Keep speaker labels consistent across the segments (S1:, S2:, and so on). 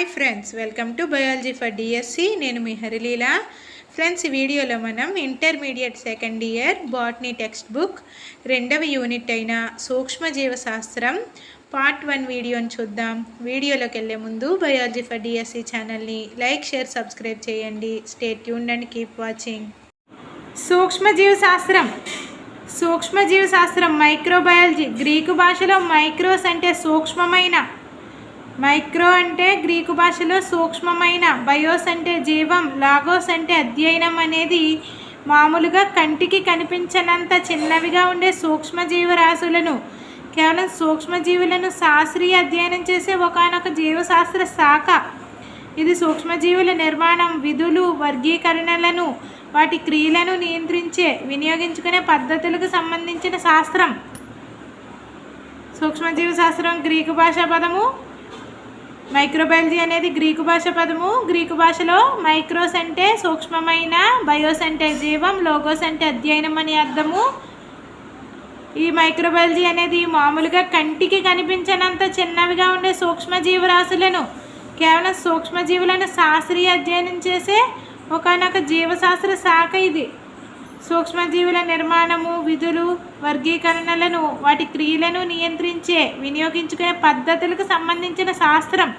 S1: Hi friends welcome to biology for DSC నేను మీ Harileela. Friends ఈ వీడియోలో మనం intermediate second year botany textbook రెండవ యూనిట్ అయిన సూక్ష్మజీవశాస్త్రం పార్ట్ వన్ వీడియోని చూద్దాం. వీడియోలోకి వెళ్ళే ముందు బయాలజీ ఫర్ డిఎస్సి ఛానల్ని లైక్ షేర్ సబ్స్క్రైబ్ చేయండి. Stay tuned and keep watching సూక్ష్మజీవ శాస్త్రం మైక్రోబయాలజీ గ్రీకు భాషలో మైక్రోస్ అంటే సూక్ష్మమైన మైక్రో అంటే గ్రీకు భాషలో సూక్ష్మమైన బయోస్ అంటే జీవం లాగోస్ అంటే అధ్యయనం అనేది మామూలుగా కంటికి కనిపించనంత చిన్నవిగా ఉండే సూక్ష్మజీవరాశులను కేవలం సూక్ష్మజీవులను శాస్త్రీయ అధ్యయనం చేసే ఒకనొక జీవశాస్త్ర శాఖ. ఇది సూక్ష్మజీవుల నిర్మాణం విధులు వర్గీకరణలను వాటి క్రియలను నియంత్రించే వినియోగించుకునే పద్ధతులకు సంబంధించిన శాస్త్రం. సూక్ష్మజీవ శాస్త్రం గ్రీకు భాషా పదము మైక్రోబయాలజీ అనేది గ్రీకు భాష పదము. గ్రీకు భాషలో మైక్రోస్ అంటే సూక్ష్మమైన బయోస్ అంటే జీవం లోగోస్ అంటే అధ్యయనం అని అర్థము. ఈ మైక్రోబయాలజీ అనేది మామూలుగా కంటికి కనిపించనంత చిన్నవిగా ఉండే సూక్ష్మజీవరాశులను కేవలం సూక్ష్మజీవులను శాస్త్రీయ అధ్యయనం చేసే ఒకనొక జీవశాస్త్ర శాఖ ఇది. సూక్ష్మజీవుల నిర్మాణము విధులు వర్గీకరణలను వాటి క్రియలను నియంత్రించే వినియోగించుకునే పద్ధతులకు సంబంధించిన శాస్త్రం.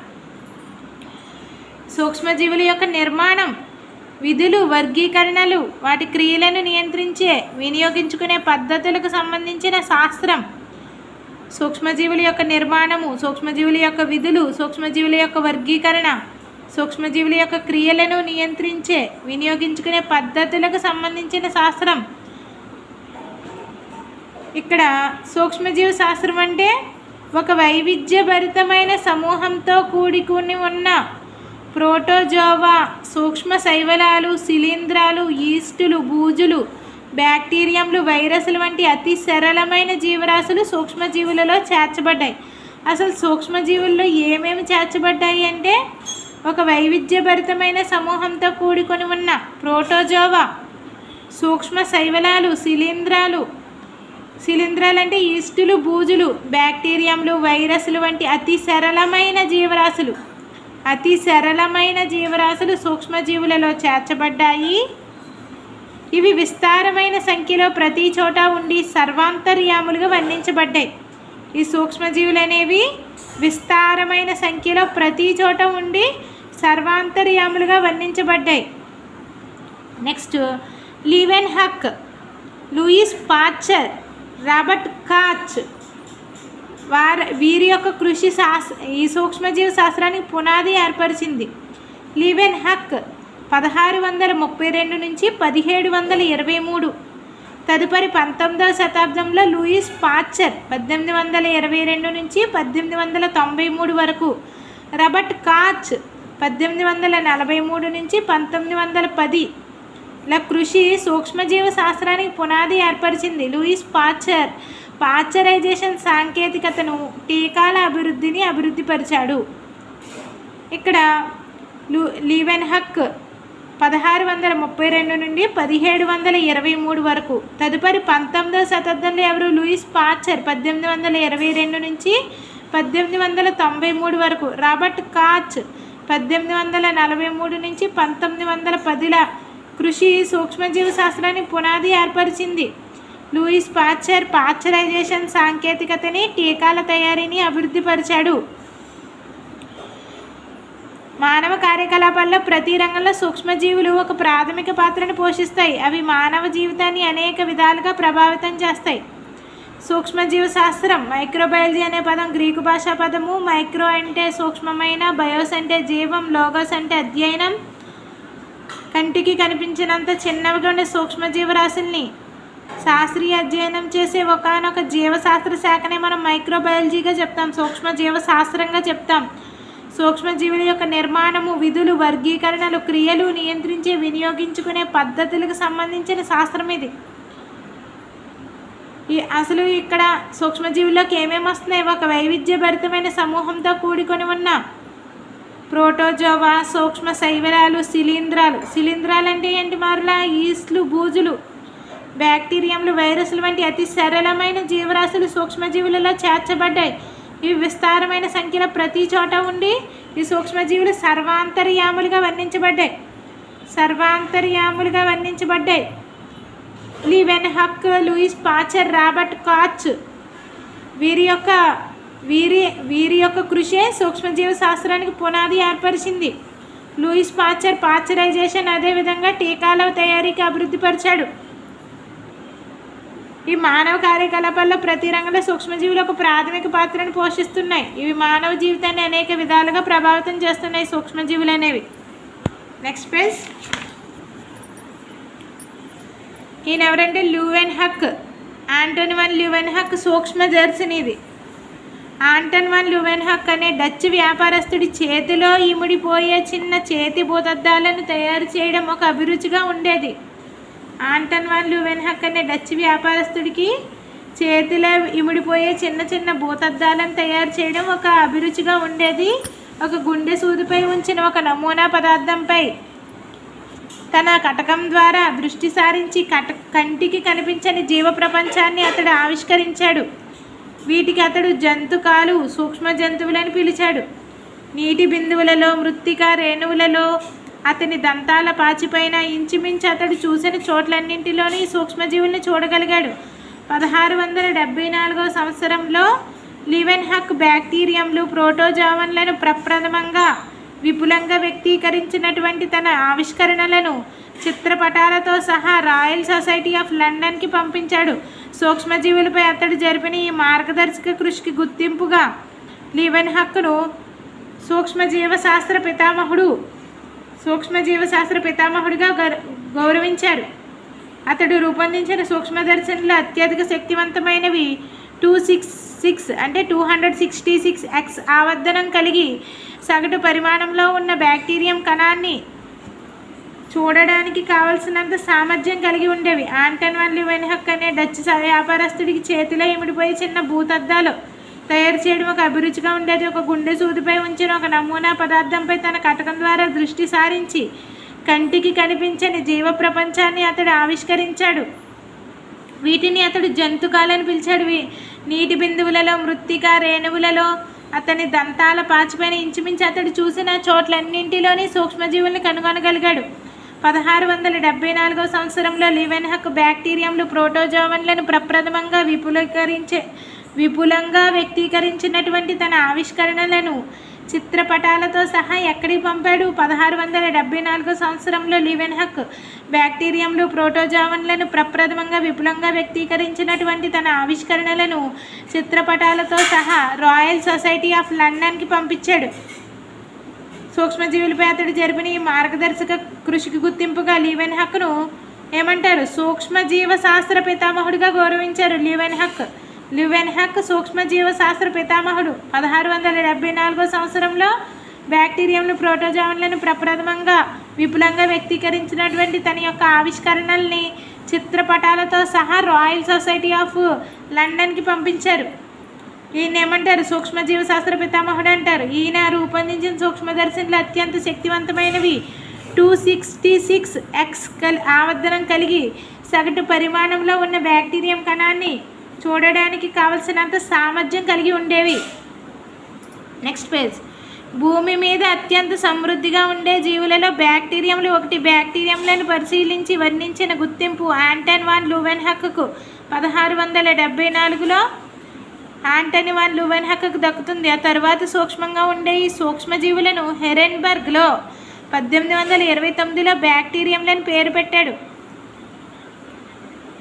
S1: సూక్ష్మజీవుల యొక్క నిర్మాణం విధులు వర్గీకరణలు వాటి క్రియలను నియంత్రించే వినియోగించుకునే పద్ధతులకు సంబంధించిన శాస్త్రం. సూక్ష్మజీవుల యొక్క నిర్మాణము సూక్ష్మజీవుల యొక్క విధులు సూక్ష్మజీవుల యొక్క వర్గీకరణ. సూక్ష్మజీవుల యొక్క క్రియలను నియంత్రించే వినియోగించుకునే పద్ధతులకు సంబంధించిన శాస్త్రం. ఇక్కడ సూక్ష్మజీవ శాస్త్రం అంటే ఒక వైవిధ్యభరితమైన సమూహంతో కూడికుని ఉన్న ప్రోటోజోవా సూక్ష్మ శైవలాలు శిలీంధ్రాలు ఈస్టులు బూజులు బ్యాక్టీరియంలు వైరస్లు వంటి అతి సరళమైన జీవరాశులు సూక్ష్మజీవులలో చేర్చబడ్డాయి. అసలు సూక్ష్మజీవుల్లో ఏమేమి చేర్చబడ్డాయి అంటే ఒక వైవిధ్యభరితమైన సమూహంతో కూడుకొని ఉన్న ప్రోటోజోవా సూక్ష్మ శైవలాలు శిలీంధ్రాలు శిలీంధ్రాలు అంటే ఈస్టులు బూజులు బ్యాక్టీరియంలు వైరస్లు వంటి అతి సరళమైన జీవరాశులు. అతి సరళమైన జీవరాశులు సూక్ష్మజీవులలో చేర్చబడ్డాయి. ఇవి విస్తారమైన సంఖ్యలో ప్రతి చోట ఉండి సర్వాంతర్యాములుగా వర్ణించబడ్డాయి. ఈ సూక్ష్మజీవులు అనేవి విస్తారమైన సంఖ్యలో ప్రతి చోట ఉండి సర్వాంతర్యాములుగా వర్ణించబడ్డాయి. Next Leeuwenhoek Louis Pasteur Robert Koch వారి వీరి యొక్క కృషి శాస్త్ర ఈ సూక్ష్మజీవ శాస్త్రానికి పునాది ఏర్పరిచింది. లీవెన్ హక్ పదహారు వందల ముప్పై రెండు నుంచి పదిహేడు వందల ఇరవై మూడు. తదుపరి పంతొమ్మిదవ శతాబ్దంలో లూయిస్ పాచర్ పద్దెనిమిది వందల ఇరవై రెండు నుంచి పద్దెనిమిది వందల తొంభై మూడు వరకు. రబర్ట్ కాచ్ పద్దెనిమిది వందల నలభై మూడు నుంచి పంతొమ్మిది వందల పది ల కృషి సూక్ష్మజీవ శాస్త్రానికి పునాది ఏర్పరిచింది. లూయిస్ పాచర్ పాచరైజేషన్ సాంకేతికతను టీకాల అభివృద్ధిని అభివృద్ధిపరిచాడు. ఇక్కడ లూ లీవెన్ హక్ పదహారు వందల ముప్పై రెండు నుండి పదిహేడు వందల ఇరవై మూడు వరకు. తదుపరి పంతొమ్మిదవ శతాబ్దంలో ఎవరు? లూయిస్ పాచర్ పద్దెనిమిది వందల ఇరవై రెండు నుంచి పద్దెనిమిది వందల తొంభై మూడు వరకు. రాబర్ట్ కాచ్ పద్దెనిమిది వందల నలభై మూడు నుంచి పంతొమ్మిది వందల పదిల కృషి సూక్ష్మజీవ శాస్త్రానికి పునాది ఏర్పరిచింది. లూయిస్ పాచర్ పాచరైజేషన్ సాంకేతికతని టీకాల తయారీని అభివృద్ధిపరిచాడు. మానవ కార్యకలాపాల్లో ప్రతి రంగంలో సూక్ష్మజీవులు ఒక ప్రాథమిక పాత్రను పోషిస్తాయి. అవి మానవ జీవితాన్ని అనేక విధాలుగా ప్రభావితం చేస్తాయి. సూక్ష్మజీవశాస్త్రం మైక్రోబయాలజీ అనే పదం గ్రీకు భాషా పదము మైక్రో అంటే సూక్ష్మమైన బయోస్ అంటే జీవం లోగోస్ అంటే అధ్యయనం. కంటికి కనిపించినంత చిన్నవిగా ఉండే సూక్ష్మజీవరాశుల్ని శాస్త్రీయ అధ్యయనం చేసే ఒకనొక జీవశాస్త్ర శాఖనే మనం మైక్రోబయాలజీగా చెప్తాం సూక్ష్మజీవశాస్త్రంగా చెప్తాం. సూక్ష్మజీవుల యొక్క నిర్మాణము విధులు వర్గీకరణలు క్రియలు నియంత్రించే వినియోగించుకునే పద్ధతులకు సంబంధించిన శాస్త్రం ఇది. ఈ అసలు ఇక్కడ సూక్ష్మజీవుల్లోకి ఏమేమి వస్తున్నాయి? ఒక వైవిధ్యభరితమైన సమూహంతో కూడుకొని ఉన్న ప్రోటోజోవా సూక్ష్మ శైవరాలు శిలీంధ్రాలు. శిలీంధ్రాలు అంటే ఏంటి మారులా? ఈస్ట్లు బూజులు బ్యాక్టీరియంలు వైరస్లు వంటి అతి సరళమైన జీవరాశులు సూక్ష్మజీవులలో చేర్చబడ్డాయి. ఇవి విస్తారమైన సంఖ్యలో ప్రతి చోట ఉండి ఈ సూక్ష్మజీవులు సర్వాంతర్యాములుగా వర్ణించబడ్డాయి. సర్వాంతర్యాములుగా వర్ణించబడ్డాయి. Leeuwenhoek Louis Pasteur Robert Koch వీరి యొక్క వీరి వీరి యొక్క కృషే సూక్ష్మజీవ శాస్త్రానికి పునాది ఏర్పరిచింది. లూయిస్ పాచర్ పాచరైజేషన్ అదేవిధంగా టీకాల తయారీకి అభివృద్ధి పరిచాడు. ఈ మానవ కార్యకలాపాల్లో ప్రతి రంగంలో సూక్ష్మజీవులు ఒక ప్రాథమిక పాత్రను పోషిస్తున్నాయి. ఇవి మానవ జీవితాన్ని అనేక విధాలుగా ప్రభావితం చేస్తున్నాయి సూక్ష్మజీవులు అనేవి నెక్స్ట్ పేజ్ ఈయన ఎవరంటే Leeuwenhoek Anton van Leeuwenhoek సూక్ష్మ ఇది ఆంటన్ వన్ లువెన్ హక్ అనే డచ్ వ్యాపారస్తుడి చేతిలో ఇముడిపోయే చిన్న చేతి భూతద్దాలను తయారు చేయడం ఒక అభిరుచిగా ఉండేది. ఆంటన్ వన్ లువెన్ హక్ అనే డచ్ వ్యాపారస్తుడికి చేతిలో ఇముడిపోయే చిన్న చిన్న భూతద్దాలను తయారు చేయడం ఒక అభిరుచిగా ఉండేది. ఒక గుండె సూదిపై ఉంచిన ఒక నమూనా పదార్థంపై తన కటకం ద్వారా దృష్టి సారించి కట కంటికి కనిపించని జీవ ప్రపంచాన్ని అతడు ఆవిష్కరించాడు. వీటికి అతడు జంతుకాలు సూక్ష్మ జంతువులని పిలిచాడు. నీటి బిందువులలో మృత్తిక రేణువులలో అతని దంతాల పాచిపైన ఇంచుమించు అతడు చూసిన చోట్లన్నింటిలోని సూక్ష్మజీవుల్ని చూడగలిగాడు. పదహారు వందల డెబ్బై నాలుగవ సంవత్సరంలో లివెన్ హక్ బ్యాక్టీరియంలు ప్రోటోజావన్లను ప్రప్రథమంగా విపులంగా వ్యక్తీకరించినటువంటి తన ఆవిష్కరణలను చిత్రపటాలతో సహా రాయల్ సొసైటీ ఆఫ్ లండన్కి పంపించాడు. సూక్ష్మజీవులపై అతడు జరిపిన ఈ మార్గదర్శక కృషికి గుర్తింపుగా లీవెన్ హక్కును సూక్ష్మజీవశాస్త్ర పితామహుడు సూక్ష్మజీవశాస్త్ర పితామహుడిగా గౌరవించారు. అతడు రూపొందించిన సూక్ష్మదర్శనలు అత్యధిక శక్తివంతమైనవి టూ సిక్స్ సిక్స్ అంటే two hundred sixty six X ఆవర్ధనం కలిగి సగటు పరిమాణంలో ఉన్న బ్యాక్టీరియం కణాన్ని చూడడానికి కావలసినంత సామర్థ్యం కలిగి ఉండేవి. ఆంటన్ వన్ లివెన్హక్ అనే డచ్ వ్యాపారస్తుడికి చేతిలో ఇమిడిపోయి చిన్న భూతద్దాలు తయారు చేయడం ఒక అభిరుచిగా ఉండేది. ఒక గుండె సూదిపై ఉంచిన ఒక నమూనా పదార్థంపై తన కటకం ద్వారా దృష్టి సారించి కంటికి కనిపించని జీవ ప్రపంచాన్ని అతడు ఆవిష్కరించాడు. వీటిని అతడు జంతుకాలని పిలిచాడు. నీటి బిందువులలో మృత్తిక రేణువులలో అతని దంతాల పాచిపైన ఇంచుమించు అతడు చూసిన చోట్లన్నింటిలోని సూక్ష్మజీవుల్ని కనుగొనగలిగాడు. పదహారు వందల డెబ్బై నాలుగవ సంవత్సరంలో లివెన్హక్ బ్యాక్టీరియంలు ప్రోటోజోవన్లను ప్రప్రథమంగా విపులీకరించే విపులంగా వ్యక్తీకరించినటువంటి తన ఆవిష్కరణలను చిత్రపటాలతో సహా ఎక్కడికి పంపాడు? పదహారు వందల డెబ్బై నాలుగో సంవత్సరంలో లివెన్హక్ బ్యాక్టీరియంలు ప్రోటోజావన్లను ప్రప్రథమంగా విపులంగా వ్యక్తీకరించినటువంటి తన ఆవిష్కరణలను చిత్రపటాలతో సహా రాయల్ సొసైటీ ఆఫ్ లండన్కి పంపించాడు. సూక్ష్మజీవులపై అతడు జరిపిన ఈ మార్గదర్శక కృషికి గుర్తింపుగా లీవెన్ హక్ను ఏమంటారు? సూక్ష్మజీవ శాస్త్ర పితామహుడిగా గౌరవించారు లీవెన్ హక్. లివెన్ హక్ సూక్ష్మజీవ పితామహుడు పదహారు వందల డెబ్బై నాలుగో సంవత్సరంలో బ్యాక్టీరియంలు ప్రోటోజాన్లను ప్రప్రథమంగా విపులంగా వ్యక్తీకరించినటువంటి తన యొక్క ఆవిష్కరణల్ని చిత్రపటాలతో సహా రాయల్ సొసైటీ ఆఫ్ లండన్కి పంపించారు. ఈయన ఏమంటారు? సూక్ష్మజీవశాస్త్ర పితామహుడు అంటారు. ఈయన రూపొందించిన సూక్ష్మదర్శినులు అత్యంత శక్తివంతమైనవి. టూ సిక్స్టీ సిక్స్ ఎక్స్ కల్ ఆవర్ధనం కలిగి సగటు పరిమాణంలో ఉన్న బ్యాక్టీరియం కణాన్ని చూడడానికి కావలసినంత సామర్థ్యం కలిగి ఉండేవి. నెక్స్ట్ పేజ్ భూమి మీద అత్యంత సమృద్ధిగా ఉండే జీవులలో బ్యాక్టీరియంలు ఒకటి. బ్యాక్టీరియంలను పరిశీలించి వర్ణించిన గుర్తింపు ఆంటన్ వాన్ లూవెన్ హక్కు పదహారు వందల డెబ్బై నాలుగులో ఆంటనీ వాన్ లూవెన్ హక్కు దక్కుతుంది. ఆ తర్వాత సూక్ష్మంగా ఉండే ఈ సూక్ష్మజీవులను హెరెన్బర్గ్లో పద్దెనిమిది వందల ఇరవై తొమ్మిదిలో బ్యాక్టీరియంలను పేరు పెట్టాడు.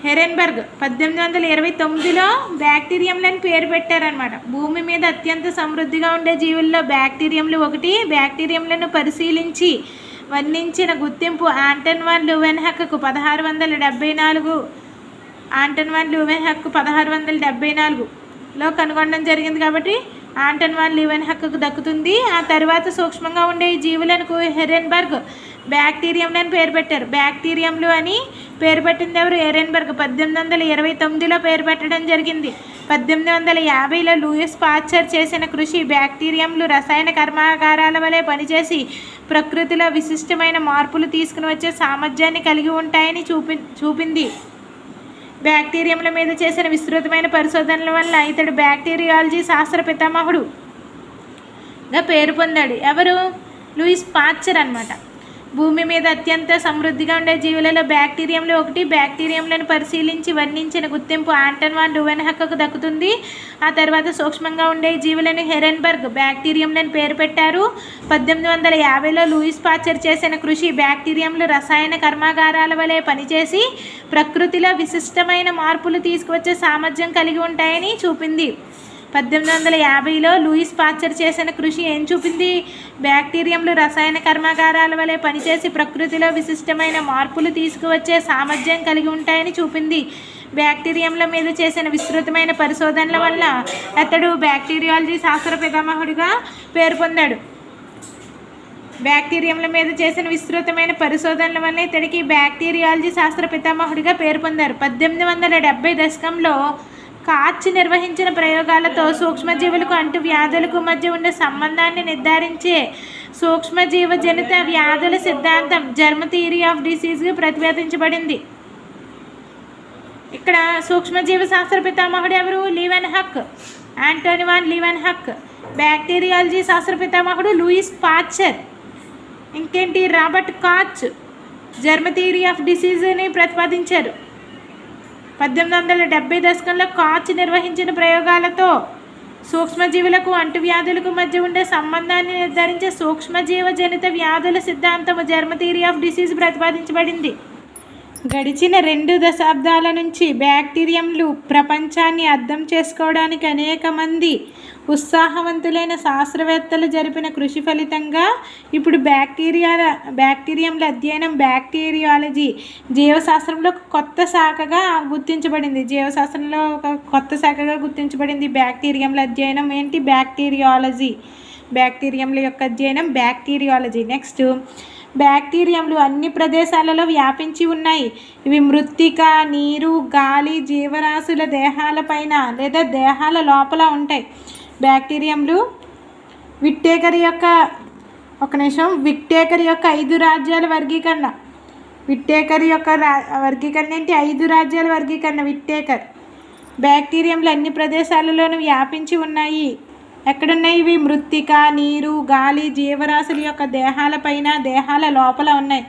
S1: హెరెన్బర్గ్ పద్దెనిమిది వందల ఇరవై తొమ్మిదిలో బ్యాక్టీరియంలని పేరు పెట్టారనమాట భూమి మీద అత్యంత సమృద్ధిగా ఉండే జీవుల్లో బ్యాక్టీరియంలు ఒకటి. బ్యాక్టీరియంలను పరిశీలించి వర్ణించిన గుర్తింపు ఆంటన్ వన్ లూవెన్ హక్కు పదహారు వందల డెబ్బై నాలుగు. ఆంటన్ వన్ లూవెన్ హక్కు పదహారు వందల డెబ్బై నాలుగులో కనుగొనడం జరిగింది కాబట్టి ఆంటన్ వన్ లివెన్ హక్కుకు దక్కుతుంది. ఆ తర్వాత సూక్ష్మంగా ఉండే ఈ జీవులకు హెరెన్బర్గ్ బ్యాక్టీరియంలని పేరు పెట్టారు. బ్యాక్టీరియంలు అని పేరు పెట్టింది ఎవరు? ఏరెన్బర్గ్. పద్దెనిమిది వందల ఇరవై తొమ్మిదిలో పేరు పెట్టడం జరిగింది. పద్దెనిమిది వందల యాభైలో లూయిస్ పాచర్ చేసిన కృషి బ్యాక్టీరియంలు రసాయన కర్మాగారాల వలె పనిచేసి ప్రకృతిలో విశిష్టమైన మార్పులు తీసుకుని వచ్చే సామర్థ్యాన్ని కలిగి ఉంటాయని చూపి చూపింది. బ్యాక్టీరియంల మీద చేసిన విస్తృతమైన పరిశోధనల వల్ల ఇతడు బ్యాక్టీరియాలజీ శాస్త్ర పితామహుడుగా పేరు పొందాడు. ఎవరు? లూయిస్ పాచర్ అన్నమాట. భూమి మీద అత్యంత సమృద్ధిగా ఉండే జీవులలో బ్యాక్టీరియంలు ఒకటి. బ్యాక్టీరియంలను పరిశీలించి వర్ణించిన గుర్తింపు ఆంటన్ వాన్ డువెన్హక్కకు దక్కుతుంది. ఆ తర్వాత సూక్ష్మంగా ఉండే జీవులను హెరెన్బర్గ్ బ్యాక్టీరియంలను పేరు పెట్టారు. పద్దెనిమిది వందల యాభైలో లూయిస్ పాచర్ చేసిన కృషి బ్యాక్టీరియంలు రసాయన కర్మాగారాల వలె పనిచేసి ప్రకృతిలో విశిష్టమైన మార్పులు తీసుకువచ్చే సామర్థ్యం కలిగి ఉంటాయని చూపింది. పద్దెనిమిది వందల యాభైలో లూయిస్ పాచర్ చేసిన కృషి ఏం చూపింది? బ్యాక్టీరియంలు రసాయన కర్మాగారాల వలె పనిచేసి ప్రకృతిలో విశిష్టమైన మార్పులు తీసుకువచ్చే సామర్థ్యం కలిగి ఉంటాయని చూపింది. బ్యాక్టీరియంల మీద చేసిన విస్తృతమైన పరిశోధనల వల్ల అతడు బ్యాక్టీరియాలజీ శాస్త్ర పితామహుడిగా పేరు పొందాడు. బ్యాక్టీరియంల మీద చేసిన విస్తృతమైన పరిశోధనల వల్ల ఇతడికి బ్యాక్టీరియాలజీ శాస్త్ర పితామహుడిగా పేరు పొందారు. పద్దెనిమిది వందల డెబ్బై దశకంలో కాచ్ నిర్వహించిన ప్రయోగాలతో సూక్ష్మజీవులకు అంటు వ్యాధులకు మధ్య ఉండే సంబంధాన్ని నిర్ధారించే సూక్ష్మజీవ జనిత వ్యాధుల సిద్ధాంతం జర్మ థియరీ ఆఫ్ డిసీజ్గా ప్రతిపాదించబడింది. ఇక్కడ సూక్ష్మజీవ శాస్త్ర పితామహుడు ఎవరు? Leeuwenhoek. Antonie van Leeuwenhoek. Bacteriology శాస్త్ర పితామహుడు లూయిస్ పాచర్. ఇంకేంటి? Robert Koch. Germ theory of డిసీజ్ని ప్రతిపాదించారు. పద్దెనిమిది వందల డెబ్బై దశకంలో కాచ్ నిర్వహించిన ప్రయోగాలతో సూక్ష్మజీవులకు అంటువ్యాధులకు మధ్య ఉండే సంబంధాన్ని నిర్ధారించే సూక్ష్మజీవ జనిత వ్యాధుల సిద్ధాంతము జర్మ థియరీ ఆఫ్ డిసీజ్ ప్రతిపాదించబడింది. గడిచిన రెండు దశాబ్దాల నుంచి బ్యాక్టీరియంలు ప్రపంచాన్ని అర్థం చేసుకోవడానికి అనేక మంది ఉత్సాహవంతులైన శాస్త్రవేత్తలు జరిపిన కృషి ఫలితంగా ఇప్పుడు బ్యాక్టీరియాల బ్యాక్టీరియంల అధ్యయనం బ్యాక్టీరియాలజీ జీవశాస్త్రంలో ఒక కొత్త శాఖగా గుర్తించబడింది. జీవశాస్త్రంలో ఒక కొత్త శాఖగా గుర్తించబడింది బ్యాక్టీరియంల అధ్యయనం ఏంటి? బ్యాక్టీరియాలజీ. బ్యాక్టీరియంల యొక్క అధ్యయనం బ్యాక్టీరియాలజీ. నెక్స్ట్ బ్యాక్టీరియంలు అన్ని ప్రదేశాలలో వ్యాపించి ఉన్నాయి. ఇవి మృత్తిక నీరు గాలి జీవరాశుల దేహాలపైన లేదా దేహాల లోపల ఉంటాయి. బ్యాక్టీరియంలు విట్టేకర్ యొక్క ఒక నిమిషం విట్టేకర్ యొక్క ఐదు రాజ్యాల వర్గీకరణ. విట్టేకర్ యొక్క రా వర్గీకరణ ఏంటి? ఐదు రాజ్యాల వర్గీకరణ విట్టేకర్. బ్యాక్టీరియంలు అన్ని ప్రదేశాలలోనూ వ్యాపించి ఉన్నాయి. ఎక్కడున్నాయి? ఇవి మృత్తిక నీరు గాలి జీవరాశుల యొక్క దేహాలపైన దేహాల లోపల ఉన్నాయి.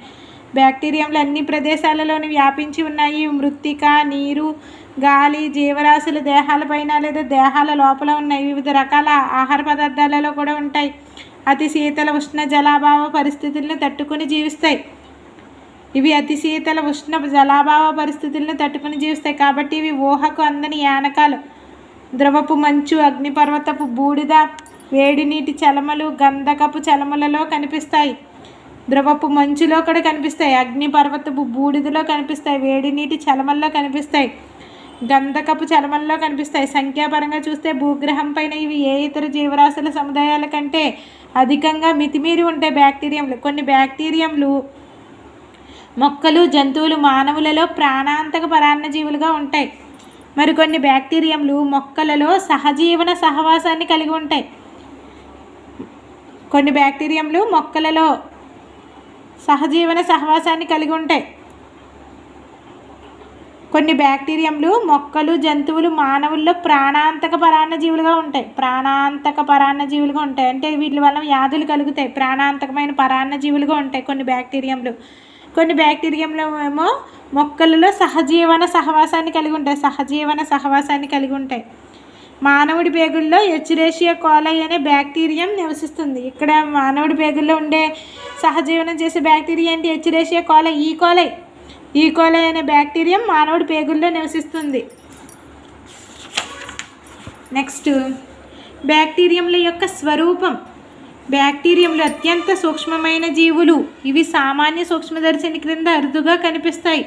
S1: బ్యాక్టీరియంలు అన్ని ప్రదేశాలలోని వ్యాపించి ఉన్నాయి. మృత్తిక నీరు గాలి జీవరాశుల దేహాలపైన లేదా దేహాల లోపల ఉన్నాయి. వివిధ రకాల ఆహార పదార్థాలలో కూడా ఉంటాయి. అతి శీతల ఉష్ణ జలాభావ పరిస్థితులను తట్టుకుని జీవిస్తాయి. ఇవి అతి శీతల ఉష్ణ జలాభావ పరిస్థితులను తట్టుకుని జీవిస్తాయి. కాబట్టి ఇవి ఊహకు అందని యానకాలు. ద్రవపు మంచు అగ్నిపర్వతపు బూడిద వేడి నీటి చలమలు గంధకపు చలమలలో కనిపిస్తాయి. ద్రవపు మంచులో కూడా కనిపిస్తాయి. అగ్నిపర్వతపు బూడిదలో కనిపిస్తాయి. వేడి నీటి చలమల్లో కనిపిస్తాయి. గంధకపు చలమల్లో కనిపిస్తాయి. సంఖ్యాపరంగా చూస్తే భూగ్రహం పైన ఇవి ఏ ఇతర జీవరాశుల సముదాయాల కంటే అధికంగా మితిమీరి ఉంటాయి బ్యాక్టీరియంలు. కొన్ని బ్యాక్టీరియంలు మొక్కలు జంతువులు మానవులలో ప్రాణాంతక పరాన్న జీవులుగా ఉంటాయి. మరికొన్ని బ్యాక్టీరియంలు మొక్కలలో సహజీవన సహవాసాన్ని కలిగి ఉంటాయి. కొన్ని బ్యాక్టీరియంలు మొక్కలలో సహజీవన సహవాసాన్ని కలిగి ఉంటాయి. కొన్ని బ్యాక్టీరియంలు మొక్కలు జంతువులు మానవుల్లో ప్రాణాంతక పరాన్నజీవులుగా ఉంటాయి. ప్రాణాంతక పరాన్నజీవులుగా ఉంటాయి. అంటే వీటి వల్ల వ్యాధులు కలుగుతాయి. ప్రాణాంతకమైన పరాన్నజీవులుగా ఉంటాయి కొన్ని బ్యాక్టీరియంలు. కొన్ని బ్యాక్టీరియంలో ఏమో మొక్కలలో సహజీవన సహవాసాన్ని కలిగి ఉంటాయి సహజీవన సహవాసాన్ని కలిగి ఉంటాయి. మానవుడి పేగుల్లో ఎచ్యురేషియా కోలై అనే బ్యాక్టీరియం నివసిస్తుంది. ఇక్కడ మానవుడి పేగుల్లో ఉండే సహజీవనం చేసే బ్యాక్టీరియా ఏంటి? ఎచ్యురేషియా కోలై ఈ e కోలై. ఈ e కోలై అనే బ్యాక్టీరియం మానవుడి పేగుల్లో నివసిస్తుంది. నెక్స్ట్ బ్యాక్టీరియంల యొక్క స్వరూపం. బ్యాక్టీరియంలు అత్యంత సూక్ష్మమైన జీవులు. ఇవి సామాన్య సూక్ష్మదర్శిని క్రింద అరుదుగా కనిపిస్తాయి.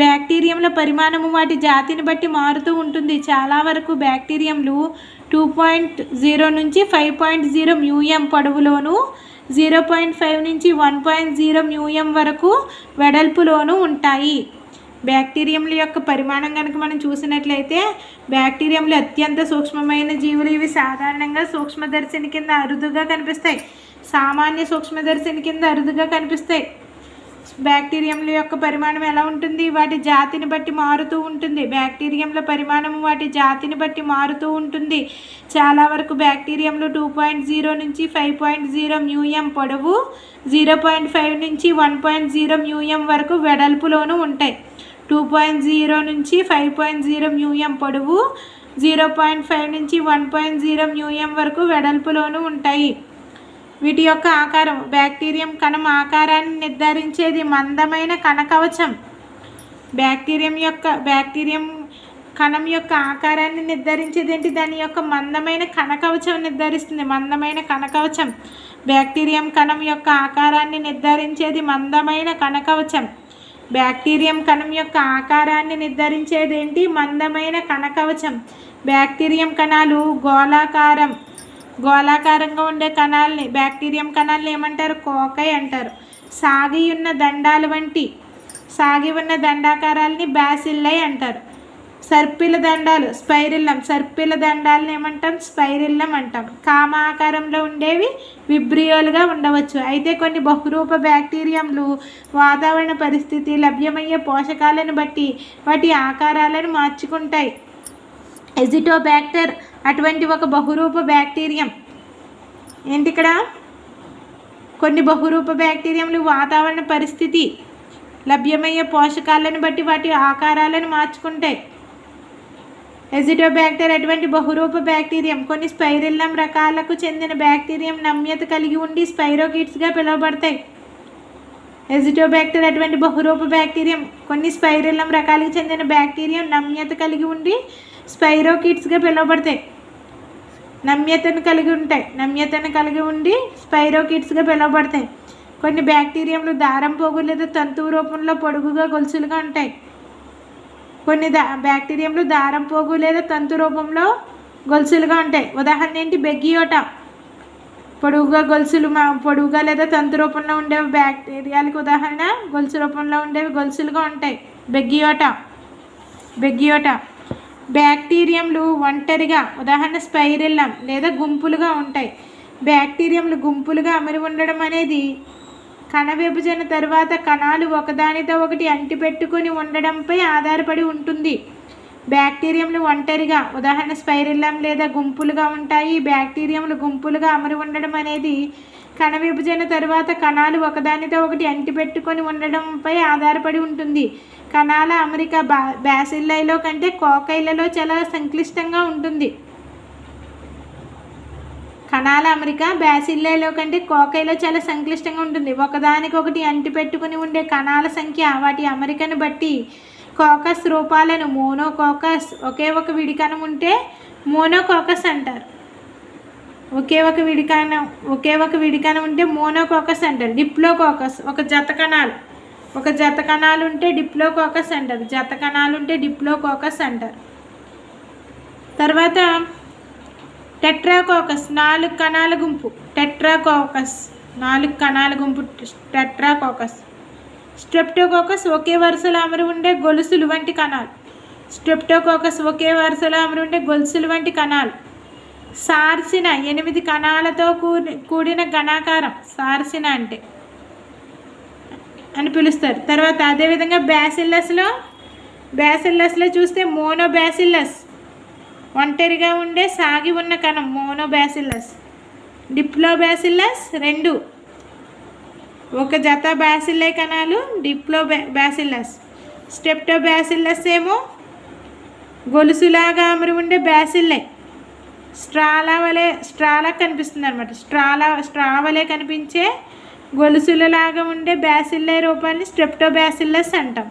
S1: బ్యాక్టీరియంల పరిమాణము వాటి జాతిని బట్టి మారుతూ ఉంటుంది. చాలా వరకు బ్యాక్టీరియంలు టూ పాయింట్ జీరో నుంచి five point zero mu m పొడవులోను zero point five నుంచి one point zero mu m వరకు వెడల్పులోనూ ఉంటాయి. బ్యాక్టీరియంల యొక్క పరిమాణం కనుక మనం చూసినట్లయితే బ్యాక్టీరియంలు అత్యంత సూక్ష్మమైన జీవులు. ఇవి సాధారణంగా సూక్ష్మదర్శిని కింద అరుదుగా కనిపిస్తాయి. సామాన్య సూక్ష్మదర్శిని కింద అరుదుగా కనిపిస్తాయి. బ్యాక్టీరియంల యొక్క పరిమాణం ఎలా ఉంటుంది? వాటి జాతిని బట్టి మారుతూ ఉంటుంది. బ్యాక్టీరియంల పరిమాణం వాటి జాతిని బట్టి మారుతూ ఉంటుంది. చాలా వరకు బ్యాక్టీరియంలు టూ పాయింట్ జీరో నుంచి five point zero mu m పొడవు జీరో పాయింట్ ఫైవ్ నుంచి one point zero mu m వరకు వెడల్పులోనూ ఉంటాయి. టూ పాయింట్ జీరో నుంచి five point zero mu m పొడవు జీరో పాయింట్ ఫైవ్ నుంచి one point zero mu m వరకు వెడల్పులోనూ ఉంటాయి. వీటి యొక్క ఆకారం బ్యాక్టీరియం కణం ఆకారాన్ని నిర్ధారించేది మందమైన కణకవచం. బ్యాక్టీరియం యొక్క బ్యాక్టీరియం కణం యొక్క ఆకారాన్ని నిర్ధారించేది ఏంటి? దాని యొక్క మందమైన కణకవచం నిర్ధారిస్తుంది. మందమైన కణకవచం. బ్యాక్టీరియం కణం యొక్క ఆకారాన్ని నిర్ధారించేది మందమైన కణకవచం. బ్యాక్టీరియం కణం యొక్క ఆకారాన్ని నిర్ధారించేది ఏంటి మందమైన కణకవచం. బ్యాక్టీరియం కణాలు గోళాకారం. గోళాకారంగా ఉండే కణాలని బ్యాక్టీరియం కణాలని ఏమంటారు? కోకై అంటారు. సాగి ఉన్న దండాలు వంటి సాగి ఉన్న దండాకారాలని బ్యాసిల్లై అంటారు. సర్పిల దండాలు స్పైరిల్లం. సర్పిల దండాలను ఏమంటాం? స్పైరిల్లం అంటాం. కామాకారంలో ఉండేవి విబ్రియోలుగా ఉండవచ్చు. అయితే కొన్ని బహురూప బ్యాక్టీరియంలు వాతావరణ పరిస్థితి లభ్యమయ్యే పోషకాలను బట్టి వాటి ఆకారాలను మార్చుకుంటాయి. ఎజిటోబ్యాక్టర్ అటువంటి ఒక బహురూప బ్యాక్టీరియం. ఏంటి ఇక్కడ? కొన్ని బహురూప బ్యాక్టీరియంలు వాతావరణ పరిస్థితి లభ్యమయ్యే పోషకాలను బట్టి వాటి ఆకారాలను మార్చుకుంటాయి. ఎజిటోబ్యాక్టర్ అటువంటి బహురూప బ్యాక్టీరియం కొన్ని స్పైరిల్లం రకాలకు చెందిన బ్యాక్టీరియం నమ్యత కలిగి ఉండి స్పైరోకిట్స్గా పిలువబడతాయి. ఎజిటోబ్యాక్టర్ అటువంటి బహురూప బ్యాక్టీరియం కొన్ని స్పైరిల్లం రకాలకు చెందిన బ్యాక్టీరియం నమ్యత కలిగి ఉండి స్పైరోకిట్స్గా పిలువబడతాయి. నమ్యతను కలిగి ఉంటాయి. నమ్యతను కలిగి ఉండి స్పైరోకిట్స్గా పిలువబడతాయి. కొన్ని బ్యాక్టీరియంలు దారం పోగు లేదా తంతువు రూపంలో పొడుగుగా గొలుసులుగా ఉంటాయి. కొన్ని దా బ్యాక్టీరియంలు దారం పోగు లేదా తంతు రూపంలో గొలుసులుగా ఉంటాయి. ఉదాహరణ ఏంటి? బెగ్గియోట. పొడుగుగా గొలుసులు పొడుగుగా లేదా తంతు రూపంలో ఉండేవి బ్యాక్టీరియాలకు ఉదాహరణ గొలుసు రూపంలో ఉండేవి గొలుసులుగా ఉంటాయి. బెగ్గియోట. బెగ్గియోట. బ్యాక్టీరియంలు ఒంటరిగా ఉదాహరణ స్పైరిల్లం లేదా గుంపులుగా ఉంటాయి. బ్యాక్టీరియంలు గుంపులుగా అమరి ఉండడం అనేది కణ విభజన తర్వాత కణాలు ఒకదానితో ఒకటి అంటిపెట్టుకొని ఉండడంపై ఆధారపడి ఉంటుంది. బ్యాక్టీరియంలు ఒంటరిగా ఉదాహరణ స్పైరిల్లం లేదా గుంపులుగా ఉంటాయి. బ్యాక్టీరియంలు గుంపులుగా అమరి ఉండడం అనేది కణ విభజన తర్వాత కణాలు ఒకదానితో ఒకటి అంటిపెట్టుకొని ఉండడంపై ఆధారపడి ఉంటుంది. కణాల అమరిక బా బ్యాసిల్లైలో కంటే కోకైలలో చాలా సంక్లిష్టంగా ఉంటుంది. కణాల అమరిక బ్యాసిల్లేలో కంటే కోకైలో చాలా సంక్లిష్టంగా ఉంటుంది. ఒకదానికొకటి అంటిపెట్టుకుని ఉండే కణాల సంఖ్య వాటి అమరికను బట్టి కోకస్ రూపాలను మోనోకోకస్ ఒకే ఒక విడికణం ఉంటే మోనోకోకస్ అంటారు. ఒకే ఒక విడికణం ఒకే ఒక విడికణం ఉంటే మోనోకోకస్ అంటారు. డిప్లోకోకస్ ఒక జత కణాలు ఒక జత కణాలు ఉంటే డిప్లోకోకస్ అంటారు. జత కణాలు ఉంటే డిప్లోకోకస్ అంటారు. తర్వాత టెట్రాకోకస్ నాలుగు కణాల గుంపు. టెట్రాకోకస్ నాలుగు కణాల గుంపు. టెట్రాకోకస్. స్ట్రెప్టోకోకస్ ఒకే వరుసలో అమరి ఉండే గొలుసులు వంటి కణాలు. స్ట్రెప్టోకోకస్ ఒకే వరుసలో అమరి ఉండే గొలుసులు వంటి కణాలు. సార్సిన ఎనిమిది కణాలతో కూడి కూడిన గణాకారం సార్సిన అంటే అని పిలుస్తారు. తర్వాత అదేవిధంగా బ్యాసిల్లస్లో బ్యాసిల్లస్లో చూస్తే మోనో బ్యాసిల్లస్ ఒంటరిగా ఉండే సాగి ఉన్న కణం మోనోబ్యాసిల్లస్. డిప్లోబాసిల్లస్ రెండు. ఒక జత బ్యాసిల్లై కణాలు డిప్లో బ్యాసిల్లస్ స్టెప్టో బ్యాసిల్లస్ ఏమో గొలుసులాగా అమరి ఉండే బ్యాసిల్లే. స్ట్రాలా వలె స్ట్రాలా కనిపిస్తుంది అనమాట స్ట్రాలా స్ట్రా వలె కనిపించే గొలుసులలాగా ఉండే బ్యాసిల్లే రూపాన్ని స్ట్రెప్టో బ్యాసిల్లస్ అంటాం.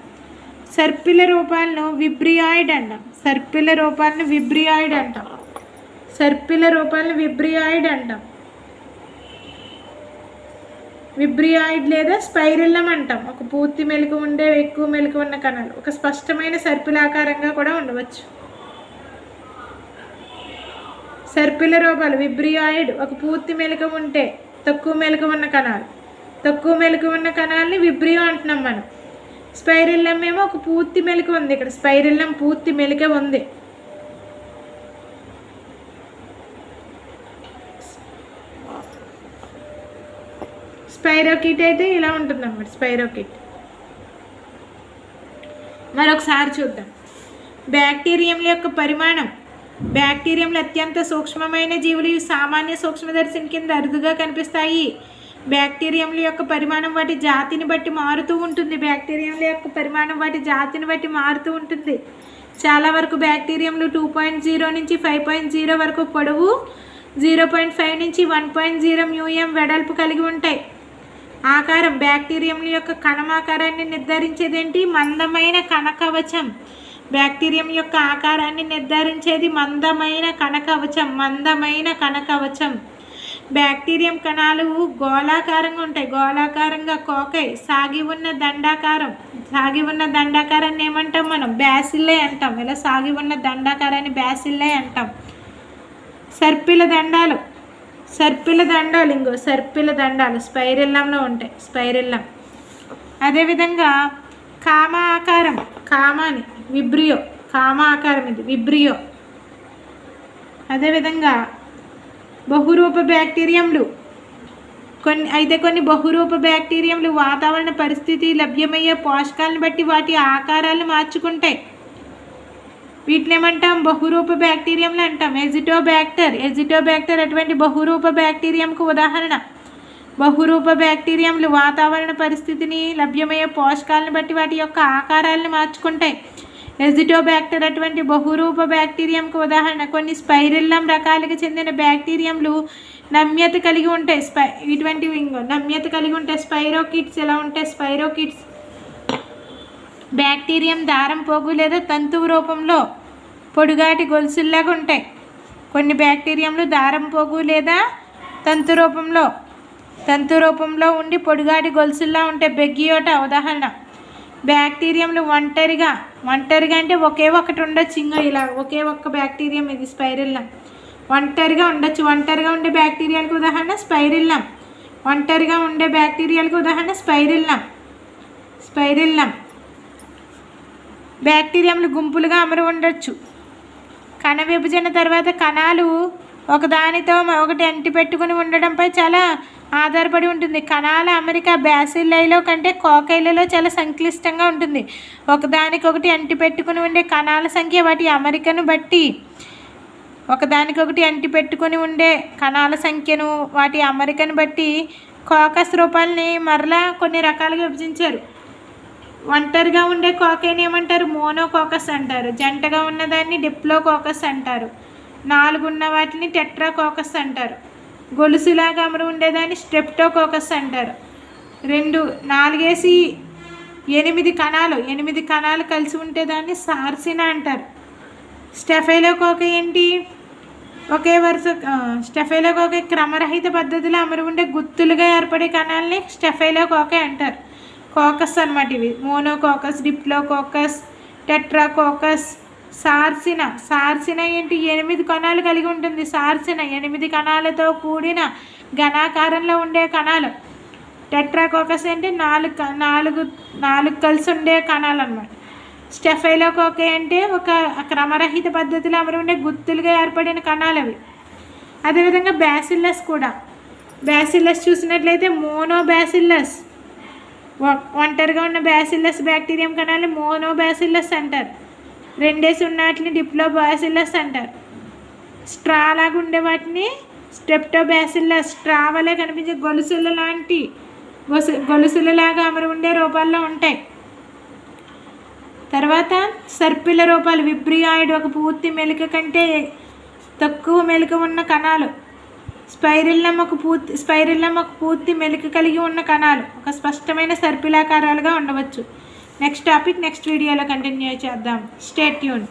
S1: సర్పిల రూపాలను విబ్రియాయిడ్ అంటాం. సర్పిల రూపాన్ని విబ్రియాయిడ్ అంటాం. సర్పిల రూపాన్ని విబ్రియాయిడ్ అంటాం. విబ్రియాయిడ్ లేదా స్పైరిల్లం అంటాం. ఒక పూర్తి మెలకు ఉండే ఎక్కువ మెలకు ఉన్న కణాలు. ఒక స్పష్టమైన సర్పిలాకారంగా కూడా ఉండవచ్చు. సర్పిల రూపాలు విబ్రియాయిడ్ ఒక పూర్తి మెలక ఉంటే తక్కువ మెలకు ఉన్న కణాలు. తక్కువ మెలకు ఉన్న కణాలని విబ్రియో అంటున్నాం మనం. స్పైరిల్లం ఏమో ఒక పూర్తి మెలక ఉంది. ఇక్కడ స్పైరిల్లం పూర్తి మెలిక ఉంది. స్పైరోకిట్ అయితే ఇలా ఉంటుంది అన్నమాట స్పైరోకిట్. మరొకసారి చూద్దాం. బ్యాక్టీరియంల యొక్క పరిమాణం. బ్యాక్టీరియంలు అత్యంత సూక్ష్మమైన జీవులు. ఇవి సామాన్య సూక్ష్మదర్శిని కింద అరుదుగా కనిపిస్తాయి. బ్యాక్టీరియంల యొక్క పరిమాణం వాటి జాతిని బట్టి మారుతూ ఉంటుంది. బ్యాక్టీరియంల యొక్క పరిమాణం వాటి జాతిని బట్టి మారుతూ ఉంటుంది. చాలా వరకు బ్యాక్టీరియంలు టూ పాయింట్ జీరో నుంచి ఫైవ్ పాయింట్ జీరో వరకు పొడవు జీరో పాయింట్ ఫైవ్ నుంచి one point zero mu m వెడల్పు కలిగి ఉంటాయి. ఆకారం బ్యాక్టీరియంల యొక్క కణమాకారాన్ని నిర్ధారించేదేంటి? మందమైన కణకవచం. బ్యాక్టీరియం యొక్క ఆకారాన్ని నిర్ధారించేది మందమైన కణకవచం మందమైన కణకవచం. బ్యాక్టీరియం కణాలు గోళాకారంగా ఉంటాయి. గోళాకారంగా కోకై సాగి ఉన్న దండాకారం. సాగి ఉన్న దండాకారాన్ని ఏమంటాం మనం? బ్యాసిల్లే అంటాం. ఇలా సాగి ఉన్న దండాకారాన్ని బ్యాసిల్లే అంటాం. సర్పిల దండాలు. సర్పిల దండాలు ఇంకో సర్పిల దండాలు స్పైరిల్లంలో ఉంటాయి. స్పైరిల్లం అదేవిధంగా కామ ఆకారం. కామాని విబ్రియో. కామ ఆకారం ఇది. విబ్రియో. అదేవిధంగా బహురూప బ్యాక్టీరియంలు. కొన్ని అయితే కొన్ని బహురూప బ్యాక్టీరియంలు వాతావరణ పరిస్థితి లభ్యమయ్యే పోషకాలను బట్టి వాటి ఆకారాలను మార్చుకుంటాయి. వీటిని ఏమంటాం? బహురూప బ్యాక్టీరియంలు అంటాం. ఎజిటోబ్యాక్టర్ ఎజిటోబ్యాక్టర్ అటువంటి బహురూప బ్యాక్టీరియంకు ఉదాహరణ. బహురూప బ్యాక్టీరియంలు వాతావరణ పరిస్థితిని లభ్యమయ్యే పోషకాలను బట్టి వాటి యొక్క ఆకారాలను మార్చుకుంటాయి. ఎజిటోబ్యాక్టర్ అటువంటి బహురూప బ్యాక్టీరియంకు ఉదాహరణ. కొన్ని స్పైరిల్లం రకాలకు చెందిన బ్యాక్టీరియంలు నమ్యత కలిగి ఉంటాయి. స్పై ఇటువంటి నమ్యత కలిగి ఉంటాయి. స్పైరోకిట్స్ ఎలా ఉంటాయి? స్పైరోకిట్స్ బ్యాక్టీరియం దారం పోగు లేదా తంతువు రూపంలో పొడుగాటి గొలుసుల్లాగా ఉంటాయి. కొన్ని బ్యాక్టీరియంలు దారం పోగు లేదా తంతు రూపంలో తంతు రూపంలో ఉండి పొడుగాటి గొలుసుల్లా ఉంటాయి. బెగ్గియోట ఉదాహరణ. బ్యాక్టీరియంలు ఒంటరిగా ఒంటరిగా అంటే ఒకే ఒకటి ఉండొచ్చు ఇంకా ఇలా ఒకే ఒక్క బ్యాక్టీరియం ఇది స్పైరిల్లం ఒంటరిగా ఉండొచ్చు ఒంటరిగా ఉండే బ్యాక్టీరియాలకు ఉదాహరణ స్పైరిల్లం ఒంటరిగా ఉండే బ్యాక్టీరియాలకు ఉదాహరణ స్పైరిల్లం స్పైరిల్లం బ్యాక్టీరియంలు గుంపులుగా అమరు ఉండొచ్చు. కణ విభజన తర్వాత కణాలు ఒకదానితో ఒకటి అంటి పెట్టుకుని ఉండడంపై చాలా ఆధారపడి ఉంటుంది. కణాల అమెరికా బ్యాసిల్లైలో కంటే కోకైలలో చాలా సంక్లిష్టంగా ఉంటుంది. ఒకదానికొకటి అంటి పెట్టుకుని ఉండే కణాల సంఖ్య వాటి అమరికను బట్టి ఒకదానికొకటి అంటి పెట్టుకుని ఉండే కణాల సంఖ్యను వాటి అమరికను బట్టి కోకస్ రూపాలని మరలా కొన్ని రకాలుగా విభజించారు. ఒంటరిగా ఉండే కోకైని ఏమంటారు? మోనోకోకస్ అంటారు. జంటగా ఉన్నదాన్ని డిప్లోకోకస్ అంటారు. నాలుగున్న వాటిని టెట్రాకోకస్ అంటారు. గొలుసులాగా అమరు ఉండేదాన్ని స్ట్రెప్టోకోకస్ అంటారు. రెండు నాలుగేసి ఎనిమిది కణాలు ఎనిమిది కణాలు కలిసి ఉంటే దాన్ని సార్సినా అంటారు. స్టెఫైలోకోక ఏంటి? ఒకే వరుస స్టెఫైలోకోక క్రమరహిత పద్ధతిలో అమరు ఉండే గుత్తులుగా ఏర్పడే కణాలని స్టెఫైలోకోకే అంటారు. కోకస్ అనమాట ఇవి. Monococcus diplococcus tetracoccus sarcina sarcina ఏంటి? ఎనిమిది కణాలు కలిగి ఉంటుంది సార్సిన. ఎనిమిది కణాలతో కూడిన ఘనాకారంలో ఉండే కణాలు. టెట్రాకోకస్ అంటే నాలుగు నాలుగు నాలుగు కలిసి ఉండే కణాలు అనమాట స్టెఫైలోకోక అంటే ఒక క్రమరహిత పద్ధతిలో అమరు ఉండే గుత్తులుగా ఏర్పడిన కణాలు అవి. అదేవిధంగా బ్యాసిల్లస్ కూడా. బ్యాసిల్లస్ చూసినట్లయితే మోనో బ్యాసిల్లస్ ఒంటరిగా ఉన్న బ్యాసిల్లస్ బ్యాక్టీరియం కణాలు మోనో బ్యాసిల్లస్ అంటారు. రెండేసి ఉన్న వాటిని డిప్లో బ్యాసిల్లస్ అంటారు. స్ట్రా లాగా ఉండే వాటిని స్టెప్టో బ్యాసిల్లస్ స్ట్రా వలె కనిపించే గొలుసుల లాంటి గొసు గొలుసులలాగా అమరు ఉండే రూపాల్లో ఉంటాయి. తర్వాత సర్పిల రూపాలు విబ్రియాయిడ్ ఒక పూర్తి మెలిక కంటే తక్కువ మెలిక ఉన్న కణాలు. స్పైరిల్లం ఒక పూర్తి స్పైరిల్లం ఒక పూర్తి మెలిక కలిగి ఉన్న కణాలు. ఒక స్పష్టమైన సర్పిలాకారాలుగా ఉండవచ్చు. నెక్స్ట్ టాపిక్ నెక్స్ట్ వీడియోలో కంటిన్యూ చేద్దాం. Stay tuned